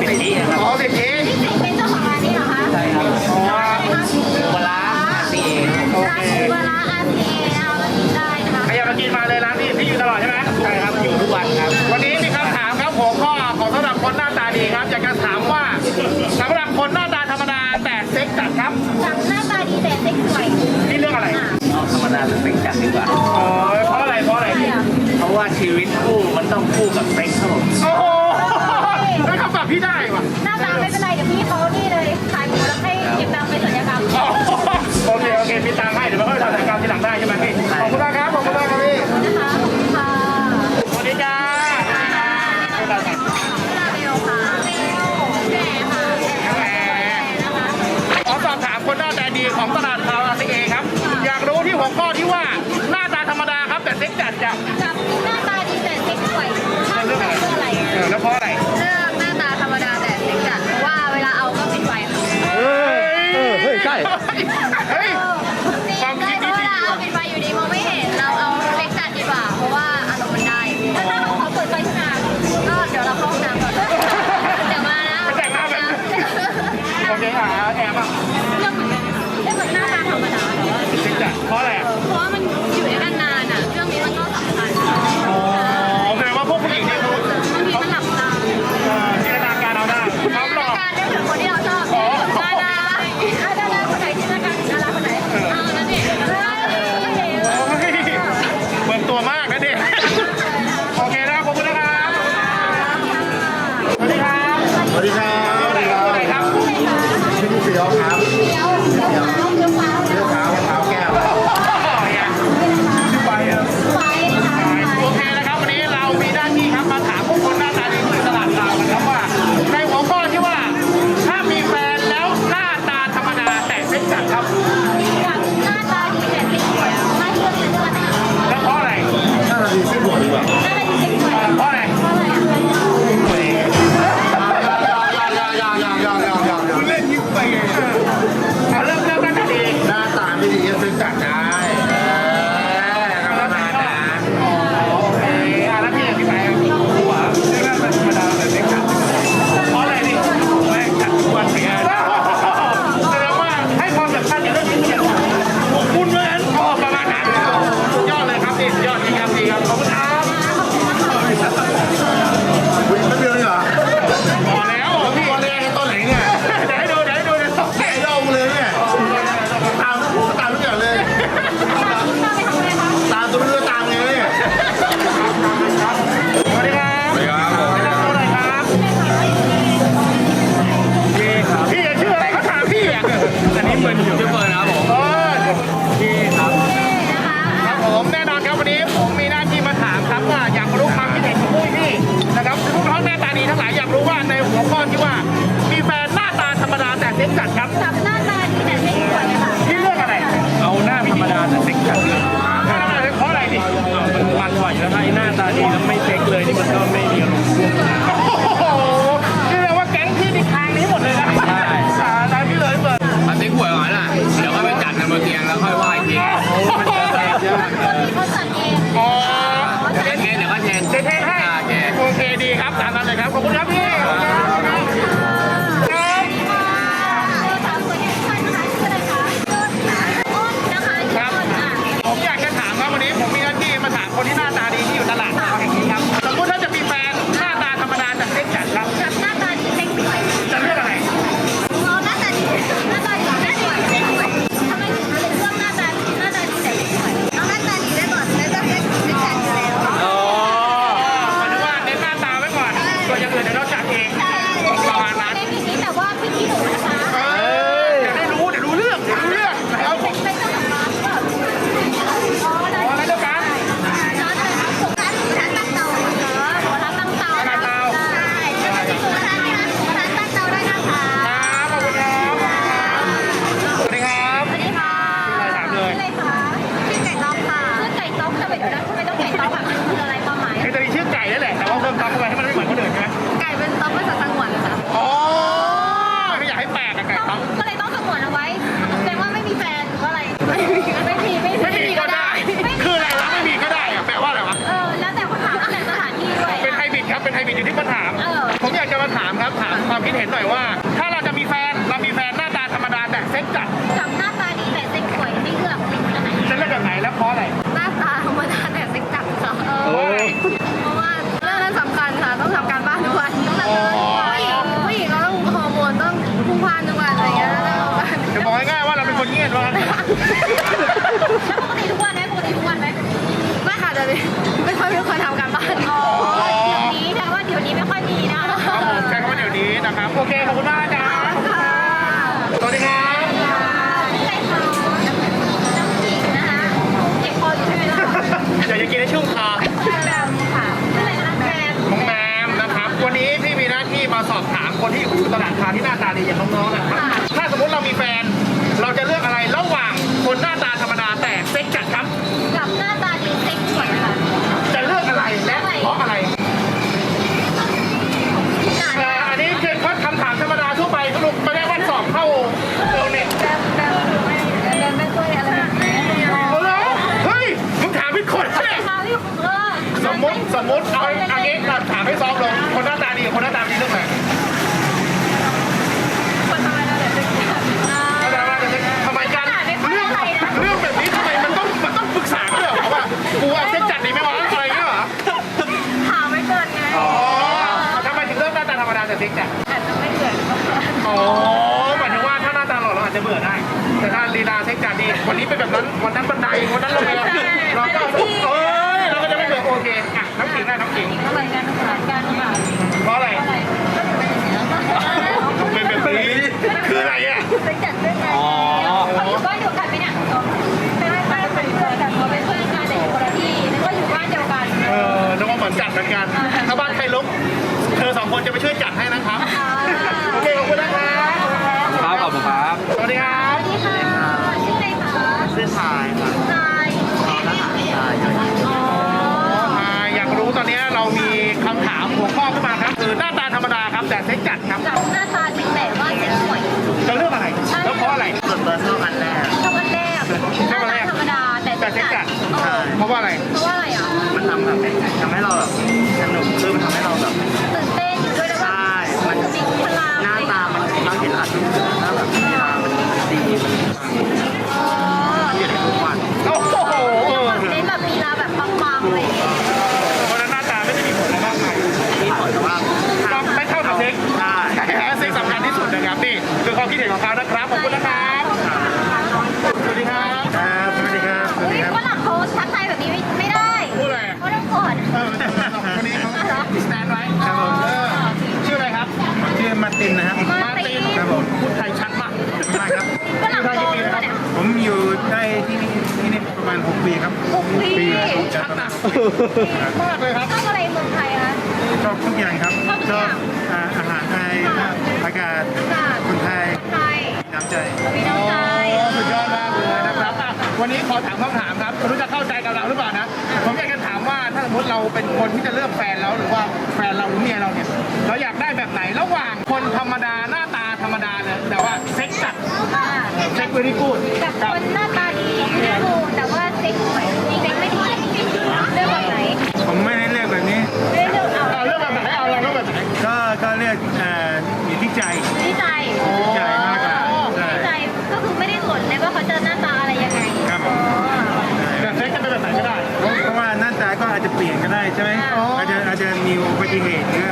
สิบอ๋อสิทธิพี่สิงเป็นเจ้าของร้านนี้เหรอคะใช่ครับร้ารคะบัวร้านชื่วร้าอาซีเอาแล้กินได้นะคะใคอยากมกินมาเลยร้านที่ที่อยู่ตลอดใช่ไหมใช่ครับอยู่ทุกวันครับ วันนี้มีคำถามครับหัวข้อของสำหรับคนหน้าตาดีครับอยากจะถามว่าสำหรับคนหน้าตาธรรมดาแต่เซ็กจัดครับ หลังหน้าตาดีแต่เซ็กสวยนี่เรื่องอะไร ธรรมดาแต่เซ็ก ที่เลืองอะไร เอาหน้าธรรมดาแต่เซ็กจัดเลยเพราะอะไรดิมันมันไหวแล้วถ้าหน้าตาดีแล้วไม่เซ็กเลยนี่มันก็ไม่มี Okay. ห็นหน่อยว่า ถ้าเราจะมีแฟนเรามีแฟนหน้าตาธรรมดาแต่เซ็กจัดกับหน้าตาดีแต่เซ็กสวยให้เลือกเป็นอันไหนจะเลือกแบบไหนแล้วเพราะอะไร หน้าตาธรรมดาแต่เซ็กจัดค่ะเอเพราะออะไรเพราะว่าเรื่องนั้นสำคัญค่ะต้องทำการบ้านทุกวันต้องทำการบ้านทุกวันผู้หญิงเราต้องฮอร์โมนต้องพุ่งพล่านทุกวันอะไรอย่างเงี้ยแล้วเรากันจะบอกง่ายๆว่าเราเป็นคนเงียบว่าแล้วปกติทุกวันไหมปกติทุกวันไหมไม่ค่ะเดี๋ยวนี้ไม่ค่อยมีคนทำการบ้าน โอเค ขอบคุณมากนะค่ะสวัสดีครับใช่ค่ะน้ำขิงนะคะเจ็บคออยู่ใช่ไหมล่ะอยากจะกินให้ชุ่มคอแบมค่ะอะไรนะแบมน้องแมมนะครับ วันนี้พี่มีหน้าที่มาสอบถามคนที่อยู่ตลาดค้าที่หน้าตาดีอย่างน้องๆนะครับ ถ้าสมมติเรามีแฟน เราจะเลือกอะไรระหว่างคนหน้าตาธรรมดาแต่เซ็กจัดครับ กับหน้าตาดีเซ็กสวยค่ะ จะเลือกอะไรและเพราะอะไร อ่าอันนี้คือคำถามธรรมดาทั่วไปสรุปไม่ได้ว่าสอบเข้าเออเน็ต แบมแบมไม่แบมไม่ช่วยอะไรแบบนี้ เอาเลยเฮ้ย มึงถามผิดคนใช่ไหม ค่ะพี่เออ ส มมติสมมติเอาอันนี้เราถามให้ซอฟต์ลงคนหน้าตาดีกับคนหน้าตาดีเรื่องอะไรคนทำไมเราเดี๋ยวจะอ่าเอาแต่ว่าทำไมกันเรื่องเรื่องแบบนี้ทำไมมันต้องมันต้องปรึกษากันด้วยเหรอว่ากูว่าเซ็กจัดดีไหมวะอะไรเงี้ยเหรอถามไม่เกินไงอ๋อทำไมถึงเลือกหน้าตาธรรมดาแต่เซ็กจัดอาจจะไม่เกินอ๋อหมายถึงว่าถ้าหน้าตาหล่อเราอาจจะเบื่อได้แต่ถ้าลีลาเซ็กจัดดีวันนี้เป็นแบบนั้นวันนั้นบันไดวันนั้นลงเรือเราก็ น้ำขิงได้น้ำขิงเหมือนกันเหมือนกันค่ะเพราะอะไรอะไรก็จะเป็นอย่างนี้แล้วก็เป็นแบบนี้คืออะไรอะไปจัดด้วยกันเขาอยู่บ้านเดียวกันไหมเนี่ยไม่ไม่ไม่เป็นเพื่อนกันเขาเป็นเพื่อนกันแต่อยู่คนละที่นึกว่าอยู่บ้านเดียวกัน เออนึกว่าเหมือนจัดเหมือนกัน มากเลยครับชอบอะไรเมืองไทยคะ ชอบทุกอย่างครับชอบทุกอย่างอ่าอาหารไทยอากาศค่ะคนไทยไทยน้ำใจ มีน้ำใจโอ้สุดยอดมากเลยนะครับอะวันนี้ขอถามคำถามครับไม่รู้จะเข้าใจกับเราหรือเปล่านะ ผมอยากจะถามว่าถ้าสมมติเราเป็นคนที่จะเลือกแฟนแล้วหรือว่าแฟนเราหรือเมียเราเนี่ยเราอยากได้แบบไหนระหว่างคนธรรมดาหน้าตาธรรมดาเลยแต่ว่าเซ็กจัดค่ะเซ็กเวรี่กูดกับคนหน้าตา ใช่ไหมอ๋อออาจจะอาจจะมีอุบัติเหตุหรือ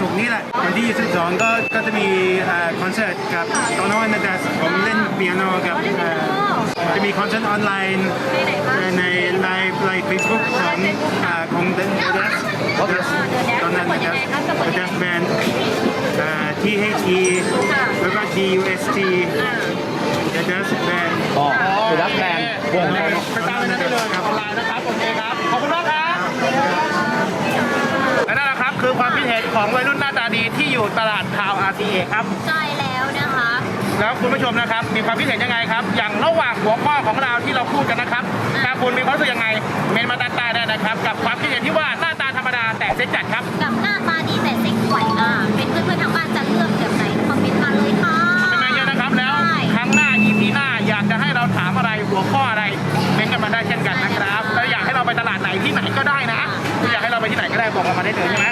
ศุกร์นี้แหละ วันที่ 22 ก็ก็จะมีเอ่อคอนเสิร์ตกับโตโน่นาดาสผมเล่นเปียโนกับเอ่อจะมีคอนเสิร์ตออนไลน์ไปไหนคะในไลฟ์ไลฟ์เฟซบุ๊กของอ่าของเดนเดสตอนนั้นนะครับเดสแบนด์ T H E ค่ะแล้วก็ D U S T เดอะดัสแบนอ๋อคือรักแบนวงไปตามไปได้เลยออนไลน์นะครับโอเคครับ ขอบคุณมากครับ คือความคิดเห็นของวัยรุ่นหน้าตาดีที่อยู่ตลาดทาว RTA ครับ ใช่แล้วนะคะ แล้วคุณผู้ชมนะครับ มีความคิดเห็นยังไงครับ อย่างระหว่างหัวข้อของเราที่เราพูดกันนะครับถ้าคุณมีความรู้สึกยังไงเมนมาด้านตาได้นะครับ กับความคิดเห็นที่ว่าหน้าตาธรรมดาแต่เซ็กจัดครับ กับหน้าตาดีแต่เซ็กสวยอะเป็นเพื่อนๆทางบ้านจะเลือกแบบไหนคอมเมนต์มาเลยค่ะเป็นมาเยอะนะครับแล้วใช่ ครั้งหน้า EP หน้าอยากจะให้เราถามอะไรหัวข้ออะไรเมนกันมาได้เช่นกันนะครับแล้วอยากให้เราไปตลาดไหนที่ไหนก็ได้นะอยากให้เราไปที่ไหนก็ได้บอกเรามาได้เลยใช่ไหม